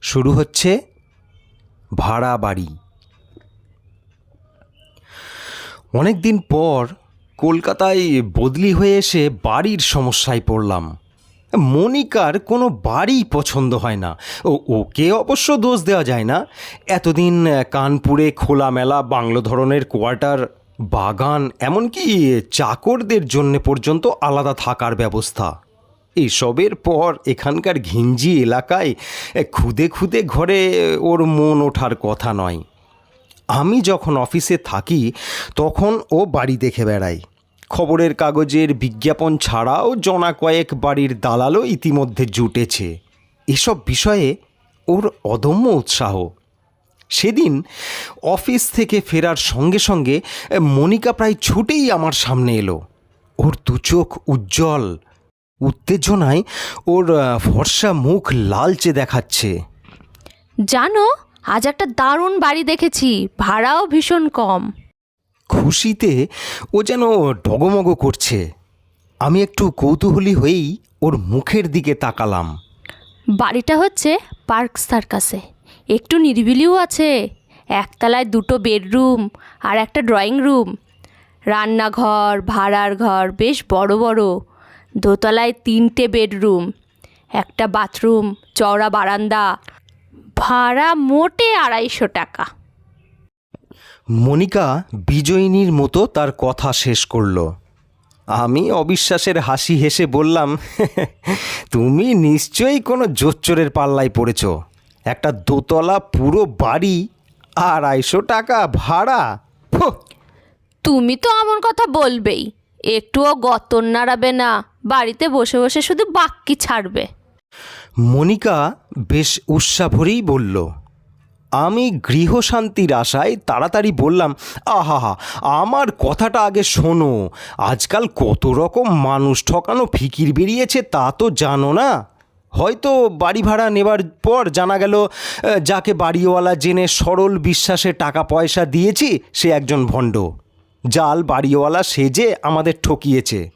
শুরু হচ্ছে ভাড়া বাড়ি। অনেক দিন পর কলকাতায় বদলি হয়ে এসে বাড়ির সমস্যায় পড়লাম। মনিকার কোনো বাড়ি পছন্দ হয় না। ও, ওকে অবশ্য দোষ দেওয়া যায় না। এতদিন কানপুরে খোলামেলা বাংলো ধরনের কোয়ার্টার, বাগান, এমনকি চাকরদের জন্য পর্যন্ত আলাদা থাকার ব্যবস্থা। এসবের পর এখানকার ঘিঞ্জি এলাকায় খুদে খুদে ঘরে ওর মন ওঠার কথা নয়। আমি যখন অফিসে থাকি, তখন ও বাড়ি দেখে বেড়ায়। খবরের কাগজের বিজ্ঞাপন ছাড়াও জনা কয়েক বাড়ির দালালও ইতিমধ্যে জুটেছে। এসব বিষয়ে ওর অদম্য উৎসাহ। সেদিন অফিস থেকে ফেরার সঙ্গে সঙ্গে মনিকা প্রায় ছুটেই আমার সামনে এলো। ওর দু চোখ উজ্জ্বল উত্তেজনায় ওর ফর্সা মুখ লালচে দেখাচ্ছে। জানো আজ একটা দারুণ বাড়ি দেখেছি ভাড়াও ভীষণ কম। খুশিতে ও যেন ডগমগ করছে। আমি একটু কৌতূহলী হয়েই ওর মুখের দিকে তাকালাম। বাড়িটা হচ্ছে পার্ক সার্কাসে। একটু নিরিবিলিও আছে। একতলায় দুটো বেডরুম আর একটা ড্রয়িং রুম। রান্নাঘর ভাড়ার ঘর বেশ বড় বড়। দোতলায় তিনটে বেডরুম একটা বাথরুম চওড়া বারান্দা ভাড়া মোটে আড়াইশো টাকা। মনিকা বিজয়িনীর মতো তার কথা শেষ করল। আমি অবিশ্বাসের হাসি হেসে বললাম তুমি নিশ্চয়ই কোনো জোচ্চরের পাল্লায় পড়েছ। একটা দোতলা পুরো বাড়ি আড়াইশো টাকা ভাড়া। তুমি তো এমন কথা বলবেই। একটুও গতর নাড়াবে না। বাড়িতে বসে বসে শুধু বাক্কি ছাড়বে। মনিকা বেশ উৎসাভরেই বলল, আমি গৃহশান্তির আশায় তাড়াতাড়ি বললাম আহা আমার কথাটা আগে শোনো। আজকাল কত রকম মানুষ ঠকানো ফিকির বেরিয়েছে তা তো জানো না। হয়তো বাড়ি ভাড়া নেবার পর জানা গেল যাকে বাড়িওয়ালা জেনে সরল বিশ্বাসে টাকা পয়সা দিয়েছি, সে একজন ভণ্ড। জাল বাড়িওয়ালা সেজে আমাদের ঠকিয়েছে।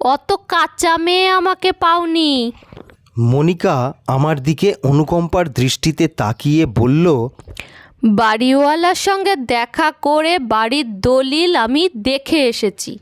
অত কাঁচা মেয়ে আমাকে পাওনি। মনিকা আমার দিকে অনুকম্পার দৃষ্টিতে তাকিয়ে বলল বাড়িওয়ালার সঙ্গে দেখা করে বাড়ির দলিল আমি দেখে এসেছি।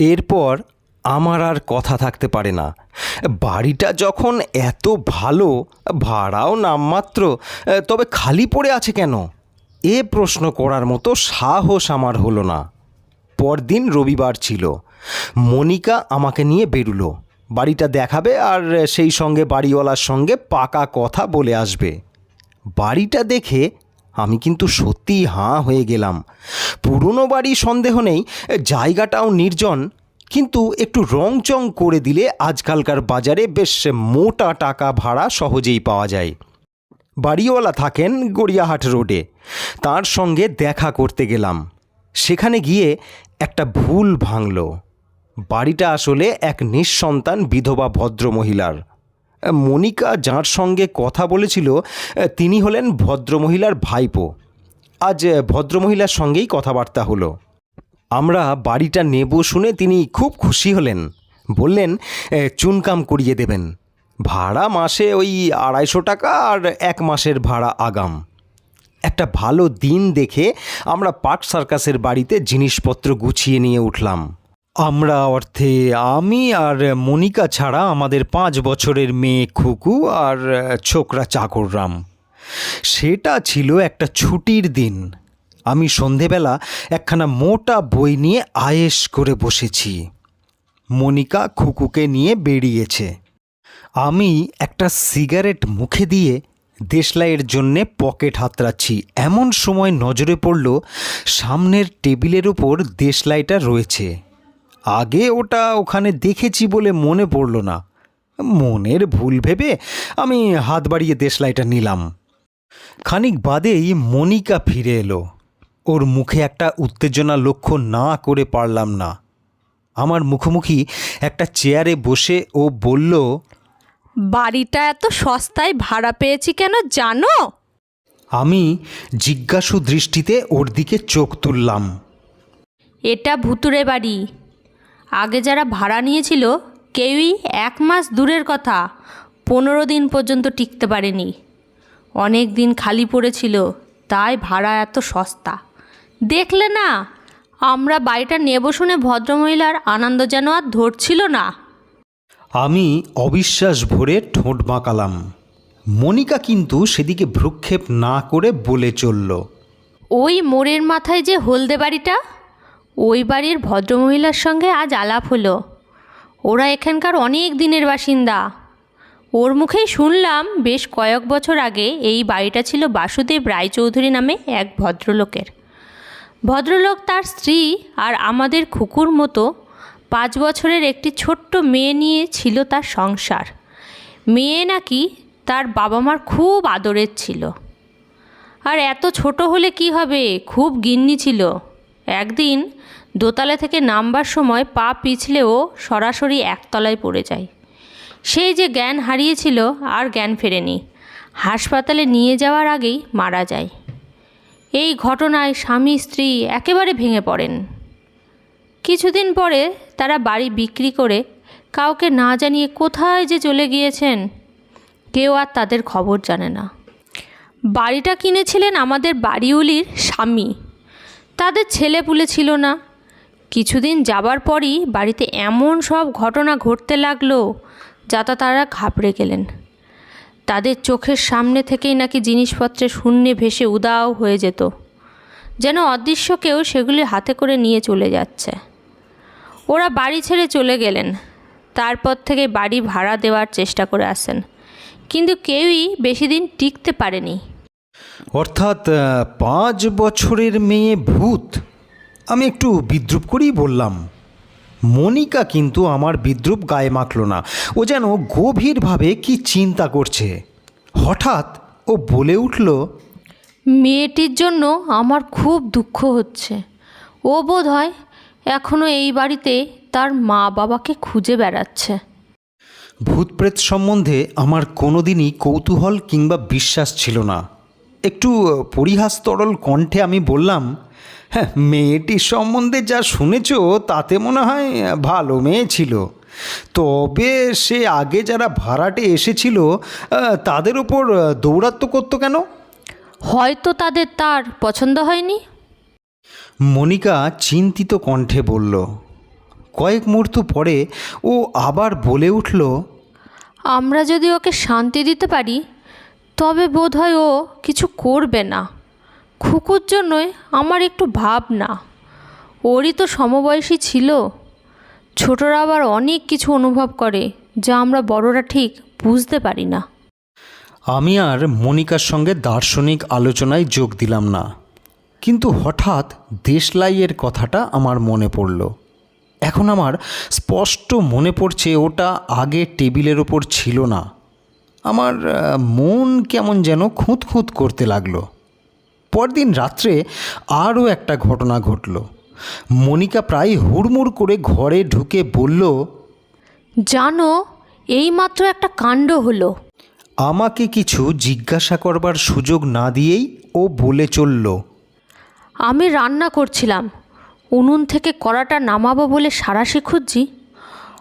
এরপর আমার আর কথা থাকতে পারে না। বাড়িটা যখন এত ভালো ভাড়াও নামমাত্র তবে খালি পড়ে আছে কেন? এ প্রশ্ন করার মতো সাহস আমার হলো না। পরদিন রবিবার ছিল। মনিকা আমাকে নিয়ে বেরুলো। বাড়িটা দেখাবে আর সেই সঙ্গে বাড়িওয়ালার সঙ্গে পাকা কথা বলে আসবে। বাড়িটা দেখে আমি কিন্তু সত্যিই হাঁ হয়ে গেলাম। পুরনো বাড়ি সন্দেহ নেই, জায়গাটাও নির্জন, কিন্তু একটু রংচং করে দিলে আজকালকার বাজারে বেশ মোটা টাকা ভাড়া সহজেই পাওয়া যায়। বাড়িওয়ালা থাকেন গড়িয়াহাট রোডে। তার সঙ্গে দেখা করতে গেলাম। সেখানে গিয়ে একটা ভুল ভাঙল। বাড়িটা আসলে এক নিঃসন্তান বিধবা ভদ্রমহিলার। মনিকা যার সঙ্গে কথা বলেছিল, তিনি হলেন ভদ্রমহিলার ভাইপো। আজ ভদ্রমহিলার সঙ্গেই কথাবার্তা হলো। আমরা বাড়িটা নেব শুনে তিনি খুব খুশি হলেন। বললেন চুনকাম করিয়ে দেবেন। ভাড়া মাসে ওই আড়াইশো টাকা আর এক মাসের ভাড়া আগাম। একটা ভালো দিন দেখে আমরা পার্ক সার্কাসের বাড়িতে জিনিসপত্র গুছিয়ে নিয়ে উঠলাম। আমরা অর্থে আমি আর মনিকা ছাড়া আমাদের পাঁচ বছরের মেয়ে খুকু আর ছোকরা চাকররাম। সেটা ছিল একটা ছুটির দিন। আমি সন্ধেবেলা একখানা মোটা বই নিয়ে আয়েশ করে বসেছি। মনিকা খুকুকে নিয়ে বেরিয়েছে। আমি একটা সিগারেট মুখে দিয়ে দেশলাইয়ের জন্যে পকেট হাতড়াচ্ছি। এমন সময় নজরে পড়ল, সামনের টেবিলের ওপর দেশলাইটা রয়েছে। আগে ওটা ওখানে দেখেছি বলে মনে পড়ল না। মনের ভুল ভেবে আমি হাত বাড়িয়ে দেশলাইটা নিলাম। খানিক বাদেই মনিকা ফিরে এলো। ওর মুখে একটা উত্তেজনা লক্ষ্য না করে পারলাম না। আমার মুখোমুখি একটা চেয়ারে বসে ও বলল বাড়িটা এত সস্তায় ভাড়া পেয়েছি কেন জানো? আমি জিজ্ঞাসু দৃষ্টিতে ওর দিকে চোখ তুললাম। এটা ভুতুরে বাড়ি। আগে যারা ভাড়া নিয়েছিল কেউই এক মাস দূরের কথা পনেরো দিন পর্যন্ত টিকতে পারেনি। অনেক দিন খালি পড়েছিল তাই ভাড়া এত সস্তা। দেখলে না আমরা বাড়িটা নেব শুনে ভদ্রমহিলার আনন্দ যেন আর ধরছিল না। আমি অবিশ্বাস ভরে ঠোঁট বাঁকালাম। মনিকা কিন্তু সেদিকে ভ্রুক্ষেপ না করে বলে চলল, ওই মোড়ের মাথায় যে হলদে বাড়িটা, ওই বাড়ির ভদ্রমহিলার সঙ্গে আজ আলাপ হলো। ওরা এখানকার অনেক দিনের বাসিন্দা। ওর মুখেই শুনলাম বেশ কয়েক বছর আগে এই বাড়িটা ছিল বাসুদেব রায়চৌধুরী নামে এক ভদ্রলোকের। ভদ্রলোক তার স্ত্রী আর আমাদের খুকুর মতো পাঁচ বছরের একটি ছোট্ট মেয়ে নিয়ে ছিল তার সংসার। মেয়ে নাকি তার বাবা মার খুব আদরের ছিল। আর এত ছোট হলে কি হবে? খুব গিন্নি ছিল। একদিন দোতলা থেকে নামবার সময় পা পিছলেও সরাসরি একতলায় পড়ে যায়। সেই যে জ্ঞান হারিয়েছিল আর জ্ঞান ফেরেনি। হাসপাতালে নিয়ে যাওয়ার আগেই মারা যায়। এই ঘটনায় স্বামী স্ত্রী একেবারে ভেঙে পড়েন। কিছুদিন পরে তারা বাড়ি বিক্রি করে কাউকে না জানিয়ে কোথায় যে চলে গিয়েছেন, কেউ আর তাদের খবর জানে না। বাড়িটা কিনেছিলেন আমাদের বাড়িওলির স্বামী। তাদের ছেলে পুলে ছিল না। কিছুদিন যাবার পরই বাড়িতে এমন সব ঘটনা ঘটতে লাগল, যাতে তারা ঘাবড়ে গেলেন। তাদের চোখের সামনে থেকেই নাকি জিনিসপত্রে শূন্যে ভেসে উদাও হয়ে যেত, যেন অদৃশ্য কেউ সেগুলি হাতে করে নিয়ে চলে যাচ্ছে। ওরা বাড়ি ছেড়ে চলে গেলেন। তারপর থেকে বাড়ি ভাড়া দেওয়ার চেষ্টা করে আসেন। কিন্তু কেউই বেশি দিন টিকতে পারেনি। অর্থাৎ পাঁচ বছরের মেয়ে ভূত। আমি একটু বিদ্রুপ করেই বললাম। মনিকা কিন্তু আমার বিদ্রুপ গায়ে মাখল না। ও যেন গভীরভাবে কি চিন্তা করছে। হঠাৎ ও বলে উঠল মেয়েটির জন্য আমার খুব দুঃখ হচ্ছে। ও বোধ হয় এখনও এই বাড়িতে তার মা বাবাকে খুঁজে বেড়াচ্ছে। ভূতপ্রেত সম্বন্ধে আমার কোনোদিনই কৌতূহল কিংবা বিশ্বাস ছিল না। একটু পরিহাস তরল কণ্ঠে আমি বললাম হ্যাঁ মেয়েটির সম্বন্ধে যা শুনেছ তাতে মনে হয় ভালো মেয়ে ছিল। তবে সে আগে যারা ভাড়াটে এসেছিল তাদের ওপর দৌরাত্ম করতো কেন? হয়তো তাদের তার পছন্দ হয়নি। মনিকা চিন্তিত কণ্ঠে বলল কয়েক মুহূর্ত পরে ও আবার বলে উঠল আমরা যদি ওকে শান্তি দিতে পারি তবে বোধ হয় ও কিছু করবে না। খুকুর জন্যই আমার একটু ভাবনা। ওরই তো সমবয়সী ছিল। ছোটরা আবার অনেক কিছু অনুভব করে যা আমরা বড়রা ঠিক বুঝতে পারি না। আমি আর মনিকার সঙ্গে দার্শনিক আলোচনায় যোগ দিলাম না। কিন্তু হঠাৎ দেশলাইয়ের কথাটা আমার মনে পড়ল। এখন আমার স্পষ্ট মনে পড়ছে ওটা আগে টেবিলের ওপর ছিল না। আমার মন কেমন যেন খুঁত খুঁত করতে লাগল। পরদিন রাত্রে আরও একটা ঘটনা ঘটল। মনিকা প্রায় হুড়মুড় করে ঘরে ঢুকে বলল জানো এইমাত্র একটা কাণ্ড হলো। আমাকে কিছু জিজ্ঞাসা করবার সুযোগ না দিয়েই ও বলে চলল আমি রান্না করছিলাম। উনুন থেকে কড়াটা নামাবো বলে সারাশি খুঁজছি।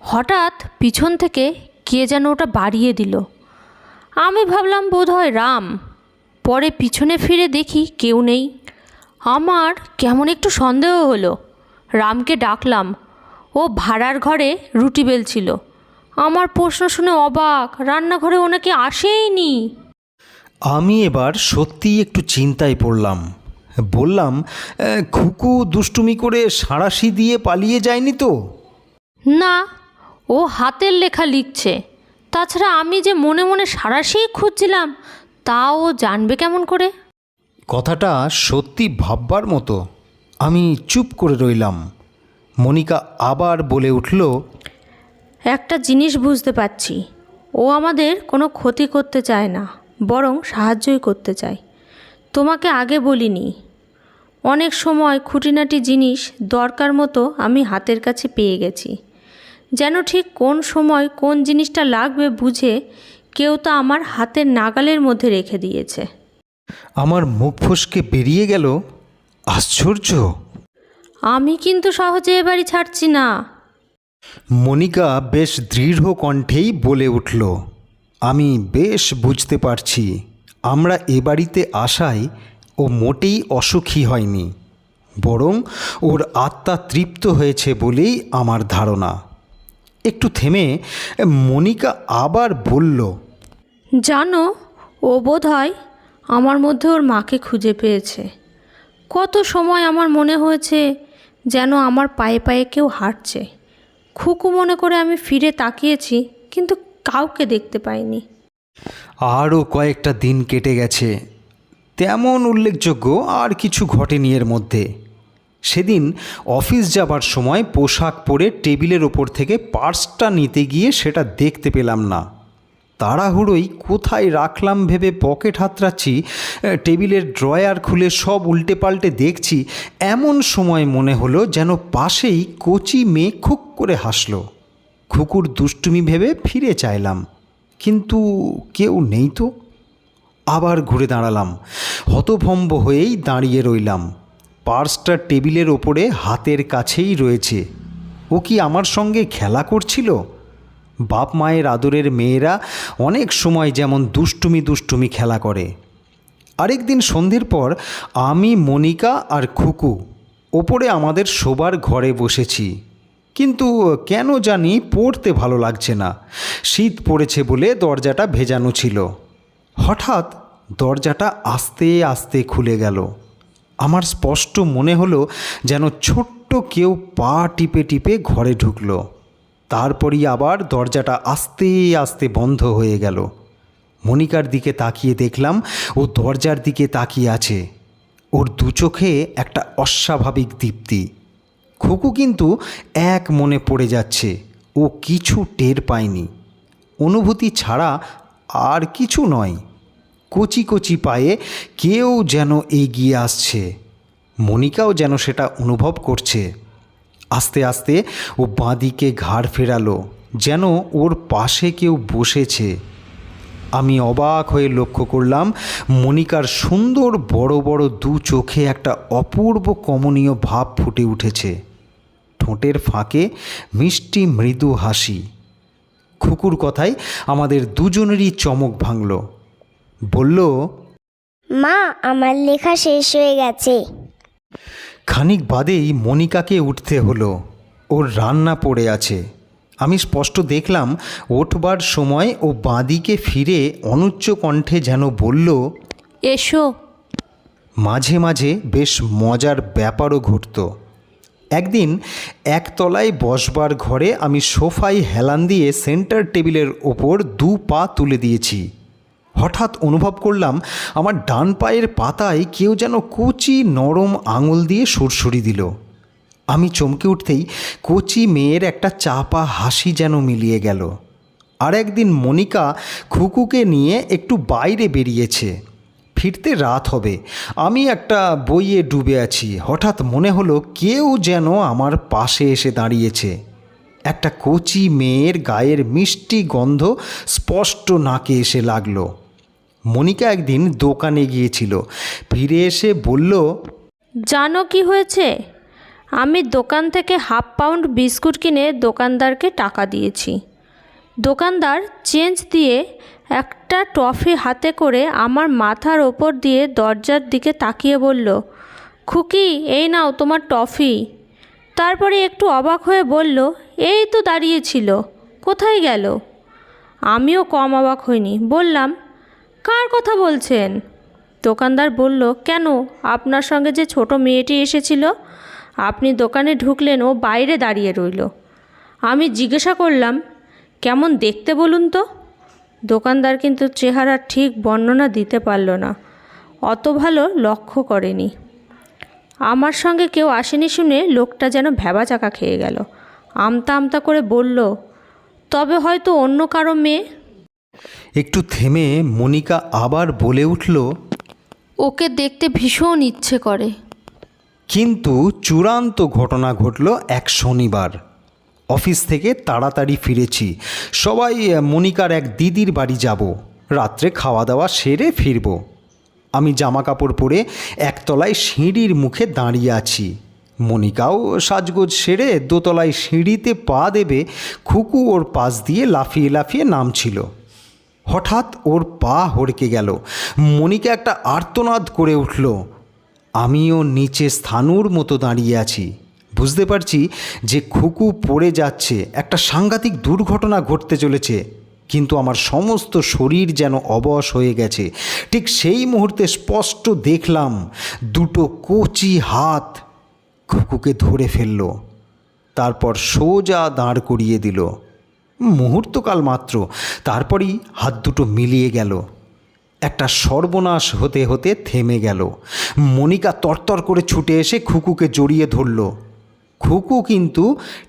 হঠাৎ পিছন থেকে কে যেন ওটা বাড়িয়ে দিল। আমি ভাবলাম বোধ হয় রাম। পরে পিছনে ফিরে দেখি কেউ নেই। আমার কেমন একটু সন্দেহ হলো। রামকে ডাকলাম। ও ভাড়ার ঘরে রুটি বেলছিল। আমার প্রশ্ন শুনে অবাক। রান্নাঘরে ওনাকে আসেইনি। আমি এবার সত্যিই একটু চিন্তায় পড়লাম। বললাম "আহ, খুকু দুষ্টুমি করে সাঁড়াশি দিয়ে পালিয়ে যায়নি তো? না ও হাতের লেখা লিখছে। তাছাড়া আমি যে মনে মনে সারাশেই খুঁজছিলাম তা ও জানবে কেমন করে? কথাটা সত্যি ভাববার মতো। আমি চুপ করে রইলাম। মনিকা আবার বলে উঠল একটা জিনিস বুঝতে পারছি। ও আমাদের কোনো ক্ষতি করতে চায় না বরং সাহায্যই করতে চায়। তোমাকে আগে বলিনি। অনেক সময় খুঁটিনাটি জিনিস দরকার মতো আমি হাতের কাছে পেয়ে গেছি। যেন ঠিক কোন সময় কোন জিনিসটা লাগবে বুঝে কেউ তা আমার হাতের নাগালের মধ্যে রেখে দিয়েছে। আমার মুখ ফসকে বেরিয়ে গেল আশ্চর্য। আমি কিন্তু সহজে এ বাড়ি ছাড়ছি না। মনিকা বেশ দৃঢ় কণ্ঠেই বলে উঠল আমি বেশ বুঝতে পারছি। আমরা এ বাড়িতে আসায় ও মোটেই অসুখী হয়নি, বরং ওর আত্মা তৃপ্ত হয়েছে বলেই আমার ধারণা। একটু থেমে মনিকা আবার বলল, জানো, ও বোধ হয় আমার মধ্যে ওর মাকে খুঁজে পেয়েছে। কত সময় আমার মনে হয়েছে যেন আমার পায়ে পায়ে কেউ হাঁটছে। খুকু মনে করে আমি ফিরে তাকিয়েছি, কিন্তু কাউকে দেখতে পাইনি। আরও কয়েকটা দিন কেটে গেছে। তেমন উল্লেখযোগ্য আর কিছু ঘটেনি এর মধ্যে। সেদিন অফিস যাবার সময় পোশাক পরে টেবিলের ওপর থেকে পার্সটা নিতে গিয়ে সেটা দেখতে পেলাম না। তাড়াহুড়োই কোথায় রাখলাম ভেবে পকেট হাতড়াচ্ছি টেবিলের ড্রয়ার খুলে সব উল্টে পাল্টে দেখছি, এমন সময় মনে হলো যেন পাশেই কচি মেয়ে খুক করে হাসলো। খুকুর দুষ্টুমি ভেবে ফিরে চাইলাম। কিন্তু কেউ নেই তো। আবার ঘুরে দাঁড়ালাম। হতভম্ব হয়েই দাঁড়িয়ে রইলাম। পার্সটা টেবিলের ওপরে হাতের কাছেই রয়েছে। ও কি আমার সঙ্গে খেলা করছিল? বাপ মায়ের আদরের মেয়েরা অনেক সময় যেমন দুষ্টুমি দুষ্টুমি খেলা করে। আরেকদিন সন্ধ্যের পর আমি মনিকা আর খুকু ওপরে আমাদের শোবার ঘরে বসেছি। কিন্তু কেন জানি পড়তে ভালো লাগছে না। শীত পড়েছে বলে দরজাটা ভেজানো ছিল। হঠাৎ দরজাটা আস্তে আস্তে খুলে গেল। আমার স্পষ্ট মনে হলো যেন ছোট্ট কেউ পা টিপে টিপে ঘরে ঢুকলো। তারপরই আবার দরজাটা আস্তে আস্তে বন্ধ হয়ে গেল। মনিকার দিকে তাকিয়ে দেখলাম ও দরজার দিকে তাকিয়ে আছে। ওর দু চোখে একটা অস্বাভাবিক দীপ্তি। খুকু কিন্তু এক মনে পড়ে যাচ্ছে, ও কিছু টের পায়নি। অনুভূতি ছাড়া আর কিছু নয়। কচি কচি পায়ে কেউ যেন এগিয়ে আসছে, মনিকাও যেন সেটা অনুভব করছে। আস্তে আস্তে ও বাঁদিকে ঘাড় ফেরালো, যেন ওর পাশে কেউ বসেছে। আমি অবাক হয়ে লক্ষ্য করলাম মনিকার সুন্দর বড় বড় দু চোখে একটা অপূর্ব কমনীয় ভাব ফুটে উঠেছে। ঠোঁটের ফাঁকে মিষ্টি মৃদু হাসি। খুকুর কথায় আমাদের দুজনেরই চমক ভাঙল। বলল মা আমার লেখা শেষ হয়ে গেছে। খানিক বাদেই মনিকাকে উঠতে হলো। ওর রান্না পড়ে আছে। আমি স্পষ্ট দেখলাম ওঠবার সময় ও বাঁদিকে ফিরে অনুচ্চ কণ্ঠে যেন বলল এসো। মাঝে মাঝে বেশ মজার ব্যাপারও ঘটত। একদিন একতলায় বসবার ঘরে আমি সোফায় হেলান দিয়ে সেন্টার টেবিলের ওপর দু পা তুলে দিয়েছি। হঠাৎ অনুভব করলাম আমার ডান পায়ের পাতায় কেউ যেন কুচি নরম আঙুল দিয়ে সুরসুরি দিল। আমি চমকে উঠতেই কচি মেয়ের একটা চাপা হাসি যেন মিলিয়ে গেল। আর একদিন মনিকা খুকুকে নিয়ে একটু বাইরে বেরিয়েছে। ফিরতে রাত হবে। আমি একটা বইয়ে ডুবে আছি। হঠাৎ মনে হলো কেউ যেন আমার পাশে এসে দাঁড়িয়েছে। একটা কচি মেয়ের গায়ের মিষ্টি গন্ধ স্পষ্ট নাকে এসে লাগল। মনিকা একদিন দোকানে গিয়েছিল। ফিরে এসে বলল, জানো কি হয়েছে? আমি দোকান থেকে হাফ পাউন্ড বিস্কুট কিনে দোকানদারকে টাকা দিয়েছি। দোকানদার চেঞ্জ দিয়ে একটা টফি হাতে করে আমার মাথার ওপর দিয়ে দরজার দিকে তাকিয়ে বলল, খুকি, এই নাও তোমার টফি। তারপরে একটু অবাক হয়ে বলল, এই তো দাঁড়িয়েছিল, কোথায় গেল? আমিও কম অবাক হইনি, বললাম, কার কথা বলছেন? দোকানদার বলল, কেন, আপনার সঙ্গে যে ছোট মেয়েটি এসেছিল আপনি দোকানে ঢুকলেন ও বাইরে দাঁড়িয়ে রইল। আমি জিজ্ঞাসা করলাম কেমন দেখতে বলুন তো? দোকানদার কিন্তু চেহারা ঠিক বর্ণনা দিতে পারল না। অত ভালো লক্ষ্য করেনি। আমার সঙ্গে কেউ আসেনি শুনে লোকটা যেন ভ্যাবা চাকা খেয়ে গেল। আমতা আমতা করে বলল তবে হয়তো অন্য কারও মেয়ে? একটু থেমে মনিকা আবার বলে উঠল ওকে দেখতে ভীষণ ইচ্ছে করে। কিন্তু চূড়ান্ত ঘটনা ঘটল এক শনিবার। অফিস থেকে তাড়াতাড়ি ফিরেছি। সবাই মনিকার এক দিদির বাড়ি যাব। রাত্রে খাওয়া দাওয়া সেরে ফিরব। আমি জামা কাপড় পরে একতলায় সিঁড়ির মুখে দাঁড়িয়ে আছি। মনিকাও সাজগোজ সেরে দোতলায় সিঁড়িতে পা দেবে খুকু ওর পাশ দিয়ে লাফিয়ে লাফিয়ে নামছিল। হঠাৎ ওর পা হড়কে গেল। মনিকা একটা আর্তনাদ করে উঠল। আমিও নিচে স্থানুর মতো দাঁড়িয়ে আছি। বুঝতে পারছি যে খুকু পড়ে যাচ্ছে, একটা সাংঘাতিক দুর্ঘটনা ঘটতে চলেছে, কিন্তু আমার সমস্ত শরীর যেন অবশ হয়ে গেছে। ঠিক সেই মুহূর্তে স্পষ্ট দেখলাম দুটো কচি হাত খুকুকে ধরে ফেলল, তারপর সোজা দাঁড় করিয়ে দিল। মুহূর্তকাল মাত্র, তারপরই হাত দুটো মিলিয়ে গেল। একটা সর্বনাশ হতে হতে থেমে গেল। মনিকা তরতর করে ছুটে এসে খুকুকে জড়িয়ে ধরল। খুকু কিন্তু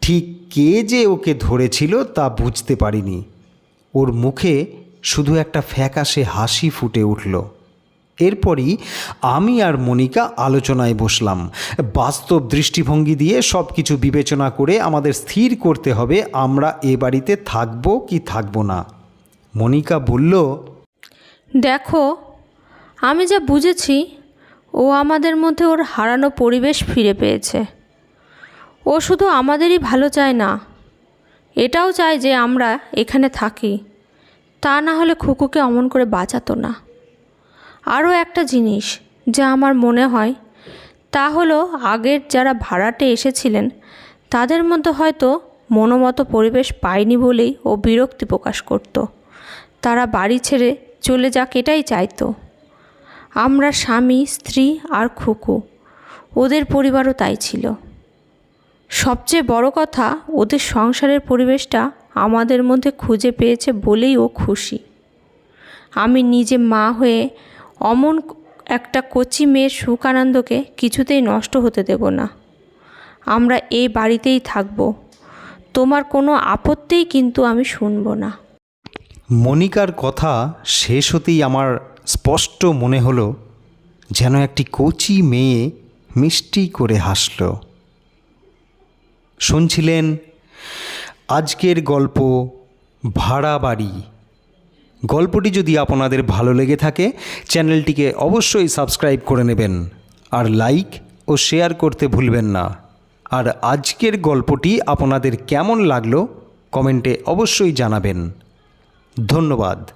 ঠিক কে যে ওকে ধরেছিল তা বুঝতে পারিনি। ওর মুখে শুধু একটা ফ্যাকাশে হাসি ফুটে উঠল। এরপরই আমি আর মনিকা আলোচনায় বসলাম। বাস্তব দৃষ্টিভঙ্গি দিয়ে সব কিছু বিবেচনা করে আমাদের স্থির করতে হবে আমরা এ বাড়িতে থাকব কি থাকব না। মনিকা বলল দেখো, আমি যা বুঝেছি, ও আমাদের মধ্যে ওর হারানো পরিবেশ ফিরে পেয়েছে। ও শুধু আমাদেরই ভালো চায় না, এটাও চায় যে আমরা এখানে থাকি। তা না হলে খুকুকে অমন করে বাঁচাতো না। আরও একটা জিনিস যা আমার মনে হয়, তা হলো আগের যারা ভাড়াটে এসেছিলেন, তাদের মধ্যে হয়তো মনোমতো পরিবেশ পায়নি বলেই ও বিরক্তি প্রকাশ করত। তারা বাড়ি ছেড়ে চলে যাক এটাই চাইতো। আমরা স্বামী, স্ত্রী আর খুকু, ওদের পরিবারও তাই ছিল। সবচেয়ে বড় কথা, ওদের সংসারের পরিবেশটা আমাদের মধ্যে খুঁজে পেয়েছে বলেই ও খুশি। আমি নিজে মা হয়ে অমন একটা কচি মেয়ের সুখ আনন্দকে কিছুতেই নষ্ট হতে দেব না। আমরা এই বাড়িতেই থাকব। তোমার কোনো আপত্তিই কিন্তু আমি শুনব না। মনিকার কথা শেষ হতেই আমার স্পষ্ট মনে হলো যেন একটি কচি মেয়ে মিষ্টি করে হাসল। শুনছিলেন আজকের গল্প ভাড়া বাড়ি। গল্পটি যদি আপনাদের ভালো লেগে থাকে, চ্যানেলটিকে অবশ্যই সাবস্ক্রাইব করে নেবেন আর লাইক ও শেয়ার করতে ভুলবেন না। আর আজকের গল্পটি আপনাদের কেমন লাগল, কমেন্টে অবশ্যই জানাবেন। ধন্যবাদ।